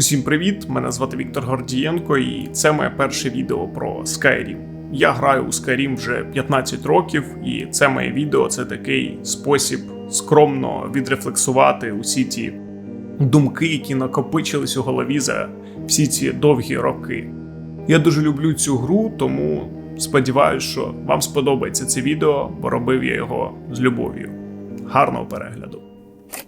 Усім привіт! Мене звати Віктор Гордієнко, і це моє перше відео про Skyrim. Я граю у Skyrim вже 15 років, і це моє відео це такий спосіб скромно відрефлексувати усі ті думки, які накопичились у голові за всі ці довгі роки. Я дуже люблю цю гру, тому сподіваюся, що вам сподобається це відео, бо робив я його з любов'ю. Гарного перегляду!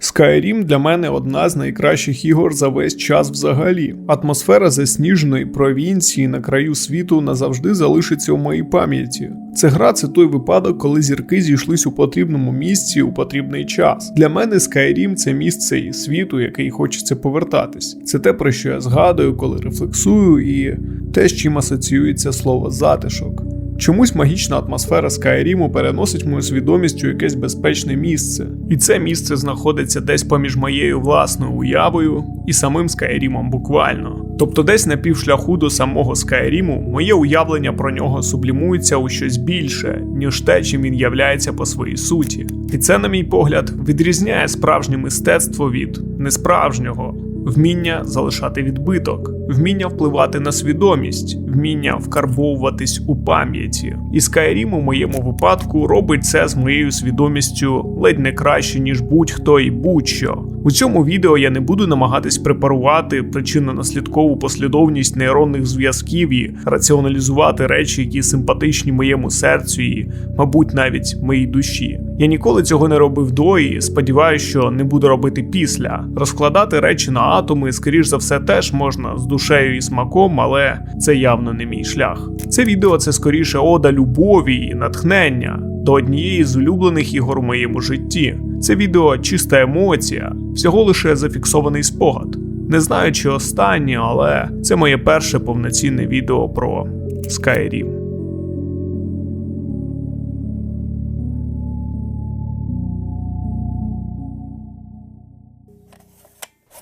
Skyrim для мене одна з найкращих ігор за весь час взагалі. Атмосфера засніженої провінції на краю світу назавжди залишиться у моїй пам'яті. Це гра це той випадок, коли зірки зійшлись у потрібному місці у потрібний час. Для мене Skyrim – це місце і світу, який хочеться повертатись. Це те, про що я згадую, коли рефлексую, і те, з чим асоціюється слово затишок. Чомусь магічна атмосфера Скайріму переносить мою свідомість у якесь безпечне місце, і це місце знаходиться десь поміж моєю власною уявою і самим Скайрімом буквально. Тобто, десь на півшляху до самого Скайріму моє уявлення про нього сублімується у щось більше, ніж те, чим він являється по своїй суті. І це, на мій погляд, відрізняє справжнє мистецтво від несправжнього. Вміння залишати відбиток, вміння впливати на свідомість, вміння вкарбовуватись у пам'яті. І Skyrim у моєму випадку робить це з моєю свідомістю ледь не краще, ніж будь-хто і будь-що. У цьому відео я не буду намагатись препарувати причинно-наслідкову послідовність нейронних зв'язків і раціоналізувати речі, які симпатичні моєму серцю і, мабуть, навіть моїй душі. Я ніколи цього не робив до і сподіваюся, що не буду робити після. Розкладати речі на атоми, скоріш за все, теж можна з душею і смаком, але це явно не мій шлях. Це відео це скоріше ода любові і натхнення до однієї з улюблених ігор у моєму житті. Це відео чиста емоція, всього лише зафіксований спогад. Не знаю, чи останнє, але це моє перше повноцінне відео про Skyrim.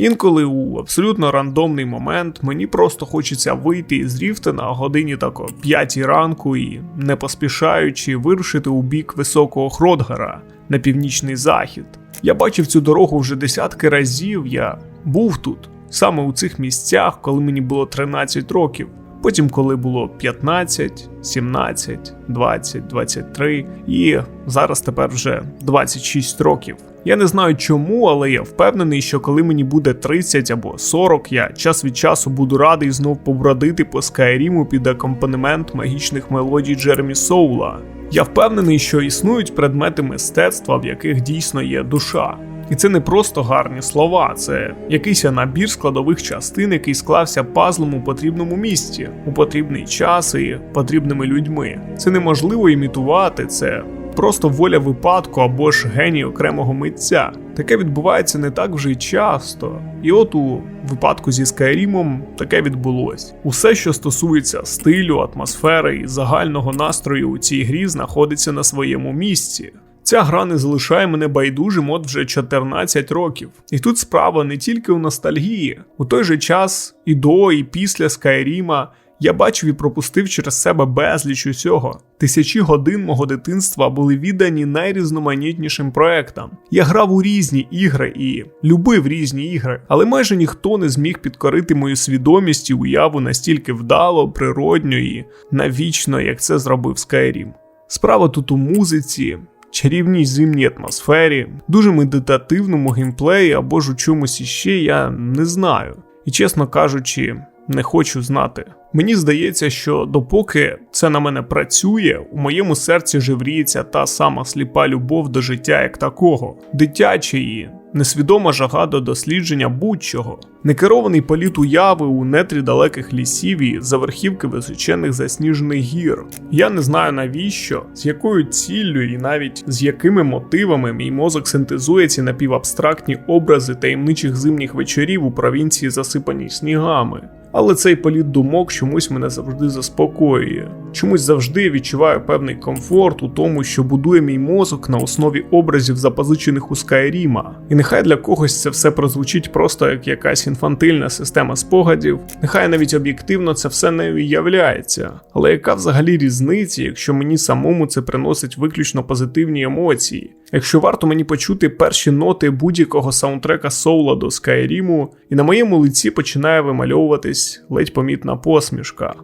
Інколи у абсолютно рандомний момент мені просто хочеться вийти із ріфти на годині тако 5 ранку і, не поспішаючи, вирушити у бік високого Хродгара на північний захід. Я бачив цю дорогу вже десятки разів. Я був тут, саме у цих місцях, коли мені було 13 років. Потім, коли було 15, 17, 20, 23 і зараз тепер вже 26 років. Я не знаю чому, але я впевнений, що коли мені буде 30 або 40, я час від часу буду радий знов побродити по Скайріму під акомпанемент магічних мелодій Джеремі Соула. Я впевнений, що існують предмети мистецтва, в яких дійсно є душа. І це не просто гарні слова, це якийсь набір складових частин, який склався пазлом у потрібному місці, у потрібний час і потрібними людьми. Це неможливо імітувати, це просто воля випадку або ж геній окремого митця. Таке відбувається не так вже й часто. І от у випадку зі Скайрімом таке відбулось. Усе, що стосується стилю, атмосфери і загального настрою у цій грі, знаходиться на своєму місці. Ця гра не залишає мене байдужим от вже 14 років. І тут справа не тільки у ностальгії. У той же час і до, і після Скайріма я бачив і пропустив через себе безліч усього. Тисячі годин мого дитинства були віддані найрізноманітнішим проектам. Я грав у різні ігри і любив різні ігри, але майже ніхто не зміг підкорити мою свідомість і уяву настільки вдало, природньо і навічно, як це зробив Skyrim. Справа тут у музиці, чарівній зимній атмосфері, дуже медитативному геймплеї або ж у чомусь іще я не знаю. І чесно кажучи, не хочу знати. Мені здається, що допоки це на мене працює, у моєму серці живріється та сама сліпа любов до життя як такого, дитячої, несвідома жага до дослідження будь-чого, некерований політ уяви у нетрі далеких лісів і заверхівки височених засніжених гір. Я не знаю навіщо, з якою ціллю і навіть з якими мотивами мій мозок синтезує ці напівабстрактні образи таємничих зимніх вечорів у провінції, засипаній снігами. Але цей політ думок чомусь мене завжди заспокоює. Чомусь завжди відчуваю певний комфорт у тому, що будує мій мозок на основі образів, запозичених у Скайріма. І нехай для когось це все прозвучить просто як якась інфантильна система спогадів, нехай навіть об'єктивно це все не уявляється. Але яка взагалі різниця, якщо мені самому це приносить виключно позитивні емоції? Якщо варто мені почути перші ноти будь-якого саундтрека Соула до Скайріму, і на моєму лиці починає вимальовуватись ледь помітна посмішка.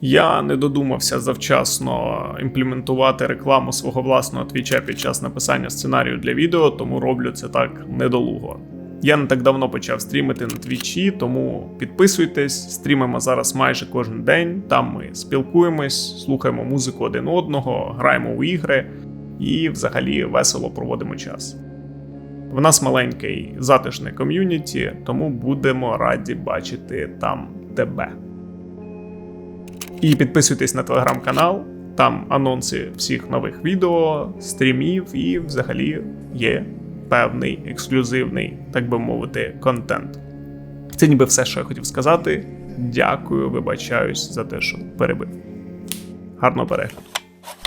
Я не додумався завчасно імплементувати рекламу свого власного твіча під час написання сценарію для відео, тому роблю це так недолуго. Я не так давно почав стрімити на твічі, тому підписуйтесь, стрімимо зараз майже кожен день. Там ми спілкуємось, слухаємо музику один одного, граємо у ігри і взагалі весело проводимо час. В нас маленький затишне ком'юніті, тому будемо раді бачити там тебе. І підписуйтесь на телеграм-канал, там анонси всіх нових відео, стрімів і взагалі є певний ексклюзивний, так би мовити, контент. Це ніби все, що я хотів сказати. Дякую, вибачаюсь за те, що перебив. Гарного перегляду.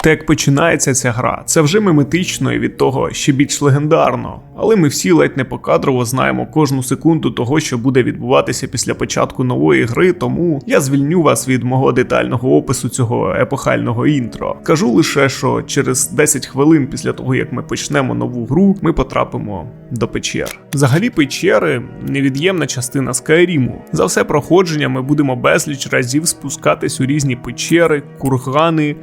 Те, як починається ця гра, це вже миметично і від того ще більш легендарно. Але ми всі ледь не покадрово знаємо кожну секунду того, що буде відбуватися після початку нової гри, тому я звільню вас від мого детального опису цього епохального інтро. Кажу лише, що через 10 хвилин після того, як ми почнемо нову гру, ми потрапимо до печер. Взагалі, печери невід'ємна частина Скайріму. За все проходження ми будемо безліч разів спускатись у різні печери, кургани,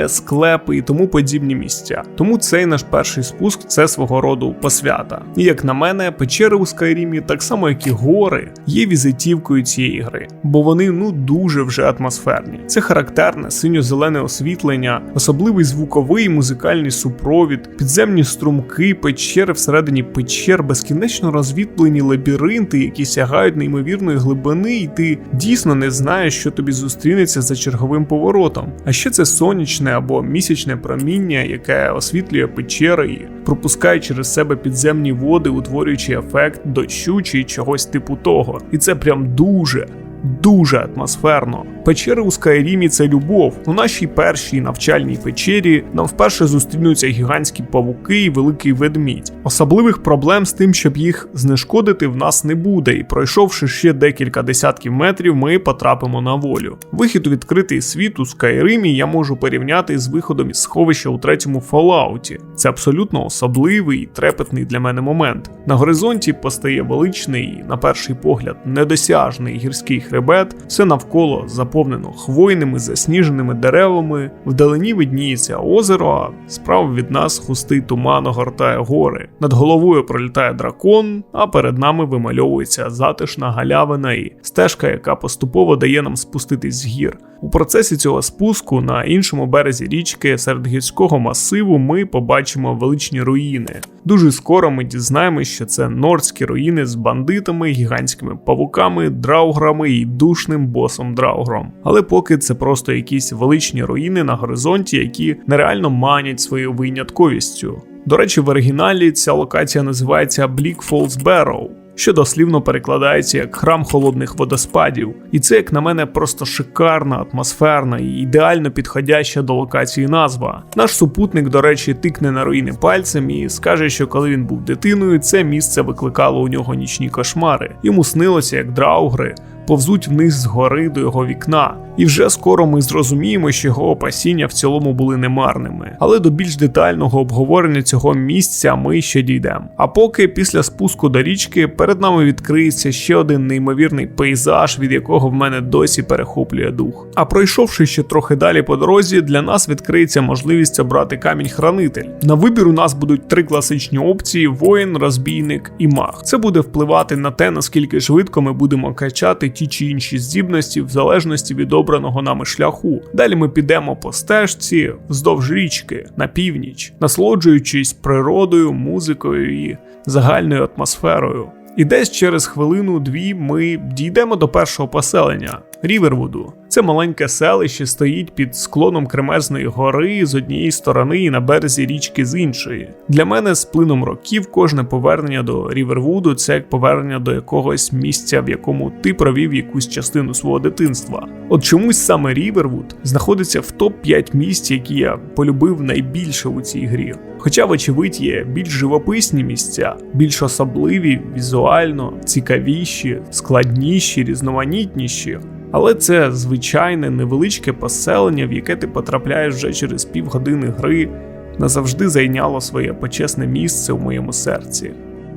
підземелля, склепи і тому подібні місця. Тому цей наш перший спуск це свого роду посвята. І як на мене, печери у Скайрімі, так само як і гори, є візитівкою цієї гри, бо вони ну дуже вже атмосферні. Це характерне синьо-зелене освітлення, особливий звуковий і музикальний супровід, підземні струмки, печери всередині печер, безкінечно розвітлені лабіринти, які сягають неймовірної глибини, і ти дійсно не знаєш, що тобі зустрінеться за черговим поворотом. А ще це сонячне або місячне проміння, яке освітлює печери і пропускає через себе підземні води, утворюючи ефект дощу чи чогось типу того. І це прям дуже. Дуже атмосферно. Печери у Скайрімі це любов. У нашій першій навчальній печері нам вперше зустрінуться гігантські павуки і великий ведмідь. Особливих проблем з тим, щоб їх знешкодити, в нас не буде, і пройшовши ще декілька десятків метрів, ми потрапимо на волю. Вихід у відкритий світ у Скайримі я можу порівняти з виходом із сховища у третьому Fallout. Це абсолютно особливий і трепетний для мене момент. На горизонті постає величний, на перший погляд, недосяжний гірський хребет, все навколо заповнено хвойними засніженими деревами, вдалині видніється озеро, а справа від нас густий туман огортає гори. Над головою пролітає дракон, а перед нами вимальовується затишна галявина і стежка, яка поступово дає нам спуститись з гір. У процесі цього спуску на іншому березі річки серед гірського масиву ми побачимо величні руїни. Дуже скоро ми дізнаємося, що це нордські руїни з бандитами, гігантськими павуками, драуграми душним босом драугром. Але поки це просто якісь величні руїни на горизонті, які нереально манять своєю винятковістю. До речі, в оригіналі ця локація називається Bleak Falls Barrow що дослівно перекладається як храм холодних водоспадів. І це, як на мене, просто шикарна, атмосферна і ідеально підходяща до локації назва. Наш супутник, до речі, тикне на руїни пальцем і скаже, що коли він був дитиною, це місце викликало у нього нічні кошмари. Йому снилося, як драугри повзуть вниз з гори до його вікна, і вже скоро ми зрозуміємо, що його опасіння в цілому були немарними. Але до більш детального обговорення цього місця ми ще дійдемо. А поки після спуску до річки перед нами відкриється ще один неймовірний пейзаж, від якого в мене досі перехоплює дух. А пройшовши ще трохи далі по дорозі, для нас відкриється можливість обрати камінь-хранитель. На вибір у нас будуть три класичні опції: воїн, розбійник і маг. Це буде впливати на те, наскільки швидко ми будемо качати ті чи інші здібності в залежності від обраного нами шляху. Далі ми підемо по стежці вздовж річки на північ, насолоджуючись природою, музикою і загальною атмосферою. І десь через хвилину-дві ми дійдемо до першого поселення Рівервуду. Це маленьке селище стоїть під склоном кремезної гори з однієї сторони і на березі річки з іншої. Для мене з плином років кожне повернення до Рівервуду це як повернення до якогось місця, в якому ти провів якусь частину свого дитинства. От чомусь саме Рівервуд знаходиться в топ 5 місць, які я полюбив найбільше у цій грі. Хоча, вочевидь, є більш живописні місця, більш особливі, візуально, цікавіші, складніші, різноманітніші. Але це звичайне невеличке поселення, в яке ти потрапляєш вже через півгодини гри, назавжди зайняло своє почесне місце у моєму серці.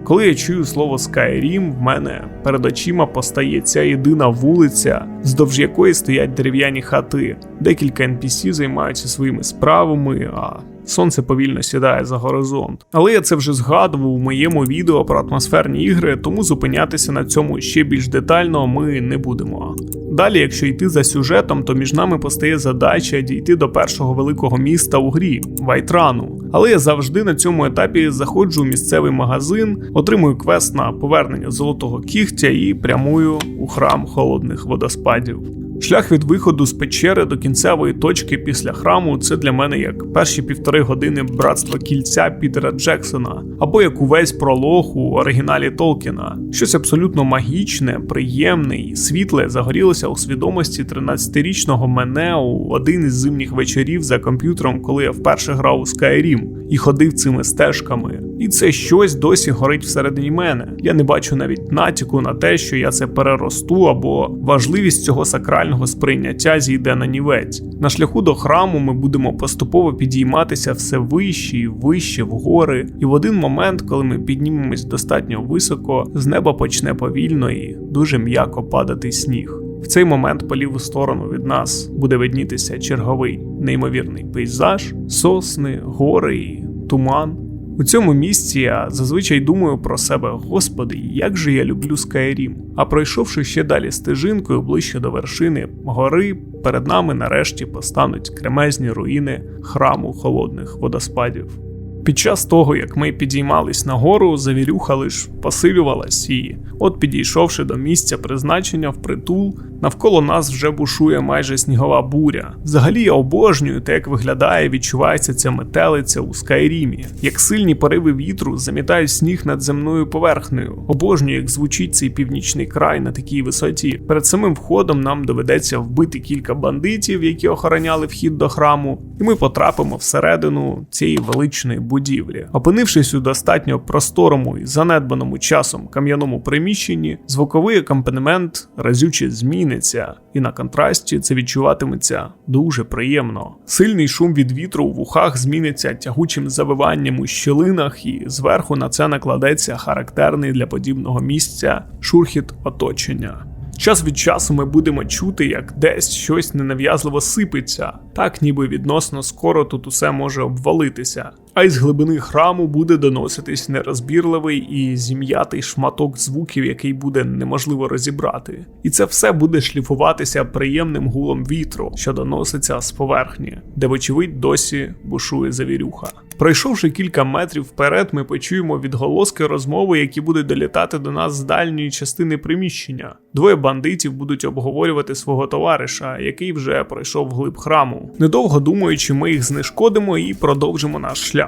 Коли я чую слово Skyrim, в мене перед очима постає ця єдина вулиця, вздовж якої стоять дерев'яні хати. Декілька NPC займаються своїми справами, а сонце повільно сідає за горизонт. Але я це вже згадував у моєму відео про атмосферні ігри, тому зупинятися на цьому ще більш детально ми не будемо. Далі, якщо йти за сюжетом, то між нами постає задача дійти до першого великого міста у грі Вайтрану. Але я завжди на цьому етапі заходжу у місцевий магазин, отримую квест на повернення золотого кігтя і прямую у храм холодних водоспадів. Шлях від виходу з печери до кінцевої точки після храму це для мене як перші півтори години братства кільця Пітера Джексона, або як увесь пролог у оригіналі Толкіна. Щось абсолютно магічне, приємне і світле загорілося у свідомості 13-річного мене у один із зимніх вечорів за комп'ютером, коли я вперше грав у Skyrim і ходив цими стежками. І це щось досі горить всередині мене. Я не бачу навіть натяку на те, що я це переросту, або важливість цього сакрального сприйняття зійде на нівець. На шляху до храму ми будемо поступово підійматися все вище і вище в гори, і в один момент, коли ми піднімемось достатньо високо, з неба почне повільно і дуже м'яко падати сніг. В цей момент по ліву сторону від нас буде виднітися черговий неймовірний пейзаж, сосни, гори і туман. У цьому місці я зазвичай думаю про себе, господи, як же я люблю Скайрім. А пройшовши ще далі стежинкою ближче до вершини гори, перед нами нарешті постануть кремезні руїни храму холодних водоспадів. Під час того, як ми підіймались нагору, завірюха лиш посилювалась і, от підійшовши до місця призначення в притул, навколо нас вже бушує майже снігова буря. Взагалі я обожнюю те, як виглядає, відчувається ця метелиця у Скайрімі, як сильні пориви вітру замітають сніг над земною поверхнею. Обожнюю, як звучить цей північний край на такій висоті. Перед самим входом нам доведеться вбити кілька бандитів, які охороняли вхід до храму, і ми потрапимо всередину цієї величної будівлі. Опинившись у достатньо просторому і занедбаному часом кам'яному приміщенні, звуковий акомпанемент разюче зміниться, і на контрасті це відчуватиметься дуже приємно. Сильний шум від вітру у вухах зміниться тягучим завиванням у щілинах, і зверху на це накладеться характерний для подібного місця шурхіт оточення. Час від часу ми будемо чути, як десь щось ненав'язливо сипеться, так ніби відносно скоро тут усе може обвалитися. А із глибини храму буде доноситись нерозбірливий і зім'ятий шматок звуків, який буде неможливо розібрати. І це все буде шліфуватися приємним гулом вітру, що доноситься з поверхні, де, вочевидь, досі бушує завірюха. Пройшовши кілька метрів вперед, ми почуємо відголоски розмови, які будуть долітати до нас з дальньої частини приміщення. Двоє бандитів будуть обговорювати свого товариша, який вже пройшов глиб храму. Недовго думаючи, ми їх знешкодимо і продовжимо наш шлях.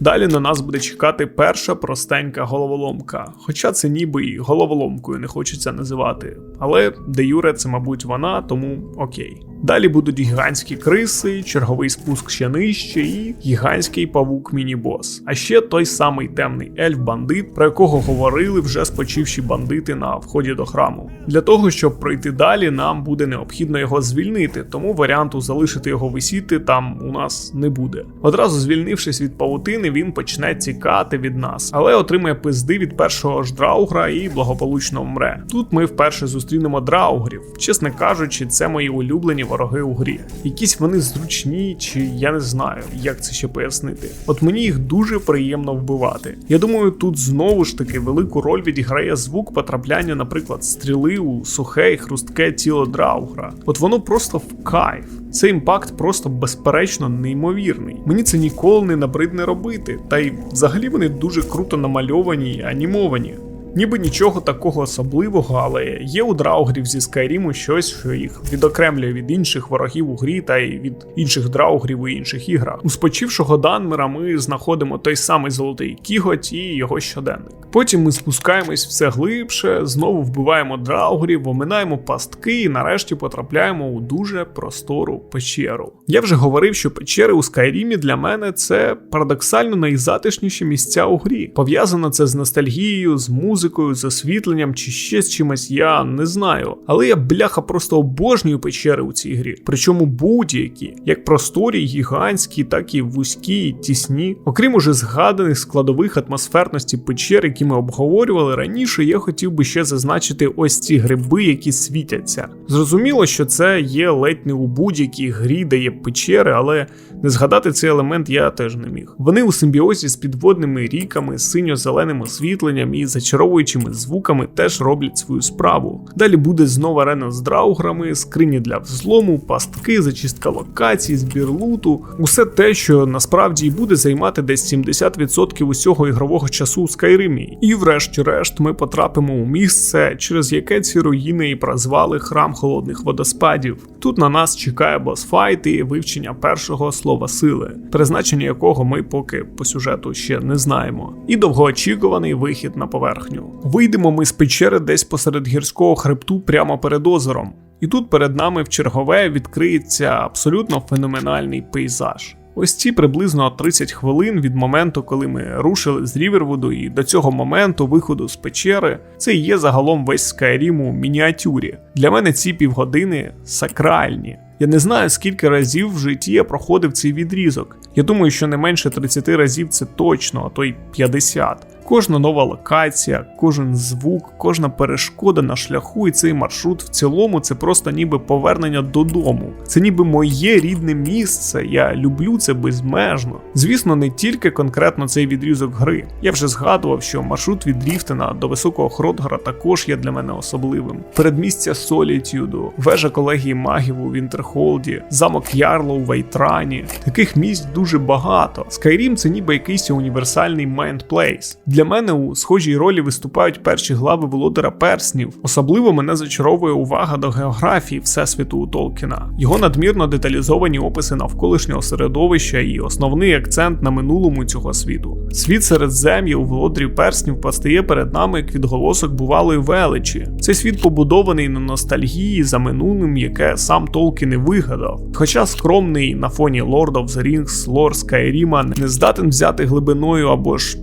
Далі на нас буде чекати перша простенька головоломка, хоча це ніби і головоломкою не хочеться називати. Але де Юре це, мабуть, вона, тому окей. Далі будуть гігантські криси, черговий спуск ще нижче і гігантський павук міні-бос. А ще той самий темний ельф-бандит, про якого говорили вже спочивші бандити на вході до храму. Для того, щоб пройти далі, нам буде необхідно його звільнити, тому варіанту залишити його висіти там у нас не буде. Одразу звільнившись від павутини, він почне тікати від нас, але отримає пизди від першого ж драугра і благополучно вмре. Тут ми вперше зустрінемо драугрів. Чесно кажучи, це мої улюблені вороги у грі. Якісь вони зручні, чи я не знаю, як це ще пояснити. От мені їх дуже приємно вбивати. Я думаю, тут знову ж таки велику роль відіграє звук потрапляння, наприклад, стріли у сухе і хрустке тіло драугра. От воно просто в кайф. Цей імпакт просто безперечно неймовірний. Мені це ніколи не набридне робити, та й взагалі вони дуже круто намальовані і анімовані. Ніби нічого такого особливого, але є у драугрів зі Скайріму щось, що їх відокремлює від інших ворогів у грі та й від інших драугрів у інших іграх. У спочившого Данмера ми знаходимо той самий золотий кіготь і його щоденник. Потім ми спускаємось все глибше, знову вбиваємо драугрів, оминаємо пастки і нарешті потрапляємо у дуже простору печеру. Я вже говорив, що печери у Скайрімі для мене це парадоксально найзатишніші місця у грі. Пов'язано це з ностальгією, з музикою, з освітленням чи ще з чимось, я не знаю. Але я бляха просто обожнюю печери у цій грі. Причому будь-які, як просторі, гігантські, так і вузькі, і тісні. Окрім уже згаданих складових атмосферності печер, які ми обговорювали раніше, я хотів би ще зазначити ось ці гриби, які світяться. Зрозуміло, що це є ледь не у будь-якій грі, де є печери, але не згадати цей елемент я теж не міг. Вони у симбіозі з підводними ріками, синьо-зеленим освітленням і зачаровуючими звуками теж роблять свою справу. Далі буде знову арена з драуграми, скрині для взлому, пастки, зачистка локацій, збір луту, усе те, що насправді і буде займати десь 70% усього ігрового часу у Скайримі. І врешті-решт ми потрапимо у місце, через яке ці руїни і прозвали храм холодних водоспадів. Тут на нас чекає босфайт і вивчення першого слова сили, призначення якого ми поки по сюжету ще не знаємо. І довгоочікуваний вихід на поверхню. Вийдемо ми з печери десь посеред гірського хребту прямо перед озером. І тут перед нами в чергове відкриється абсолютно феноменальний пейзаж. Ось ці приблизно 30 хвилин від моменту, коли ми рушили з Рівервуду, і до цього моменту виходу з печери, це є загалом весь Скайрім у мініатюрі. Для мене ці півгодини сакральні. Я не знаю, скільки разів в житті я проходив цей відрізок. Я думаю, що не менше 30 разів це точно, а то й 50. Кожна нова локація, кожен звук, кожна перешкода на шляху і цей маршрут в цілому це просто ніби повернення додому. Це ніби моє рідне місце. Я люблю це безмежно. Звісно, не тільки конкретно цей відрізок гри. Я вже згадував, що маршрут від Ріфтена до високого Хродгара також є для мене особливим. Передмістя Солітюду, вежа колегії магів у Вінтерхолді, замок Ярло у Вайтрані. Таких місць дуже багато. Скайрім це ніби якийсь універсальний майндплейс. Для мене у схожій ролі виступають перші глави Володара Перснів. Особливо мене зачаровує увага до географії всесвіту у Толкіна, його надмірно деталізовані описи навколишнього середовища і основний акцент на минулому цього світу. Світ середзем'я у володарів перснів постає перед нами як відголосок бувалої величі. Цей світ побудований на ностальгії за минулим, яке сам Толкін і вигадав. Хоча скромний на фоні Lord of the Rings, лор Скайріма не здатен взяти глибиною або ж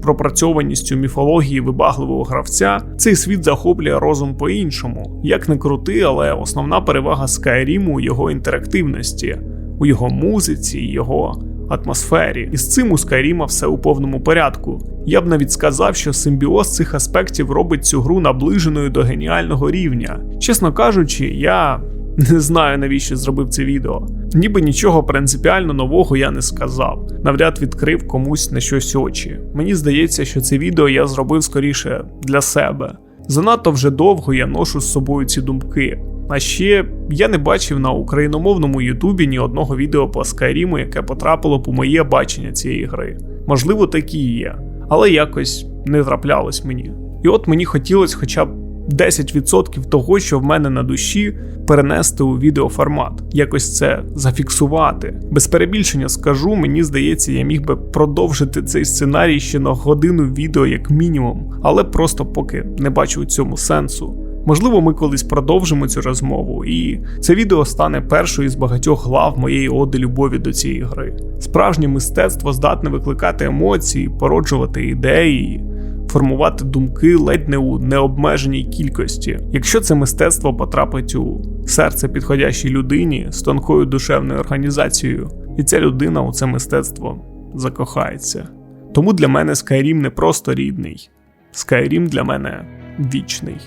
пропрацьованістю міфології вибагливого гравця, цей світ захоплює розум по-іншому. Як не крути, але основна перевага Скайріму у його інтерактивності, у його музиці, його атмосфері. І з цим у Скайріма все у повному порядку. Я б навіть сказав, що симбіоз цих аспектів робить цю гру наближеною до геніального рівня. Чесно кажучи, я не знаю навіщо зробив це відео. Ніби нічого принципіально нового я не сказав, навряд відкрив комусь на щось очі. Мені здається, що це відео я зробив скоріше для себе. Занадто вже довго я ношу з собою ці думки. А ще я не бачив на україномовному Ютубі ні одного відео по Скайріму, яке потрапило у моє бачення цієї гри. Можливо, такі є, але якось не траплялось мені. І от мені хотілося хоча б 10% того, що в мене на душі, перенести у відеоформат, якось це зафіксувати. Без перебільшення скажу, мені здається, я міг би продовжити цей сценарій ще на годину відео, як мінімум, але просто поки не бачу у цьому сенсу. Можливо, ми колись продовжимо цю розмову, і це відео стане першою з багатьох глав моєї оди любові до цієї гри. Справжнє мистецтво здатне викликати емоції, породжувати ідеї формувати думки ледь не у необмеженій кількості. Якщо це мистецтво потрапить у серце підходящій людині з тонкою душевною організацією, і ця людина у це мистецтво закохається. Тому для мене Skyrim не просто рідний, Skyrim для мене вічний.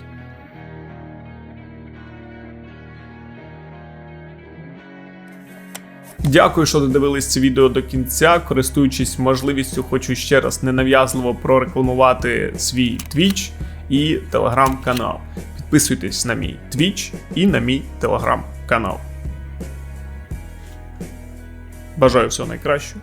Дякую, що додивились це відео до кінця. Користуючись можливістю, хочу ще раз ненав'язливо прорекламувати свій Twitch і телеграм-канал. Підписуйтесь на мій Twitch і на мій телеграм-канал. Бажаю всього найкращого.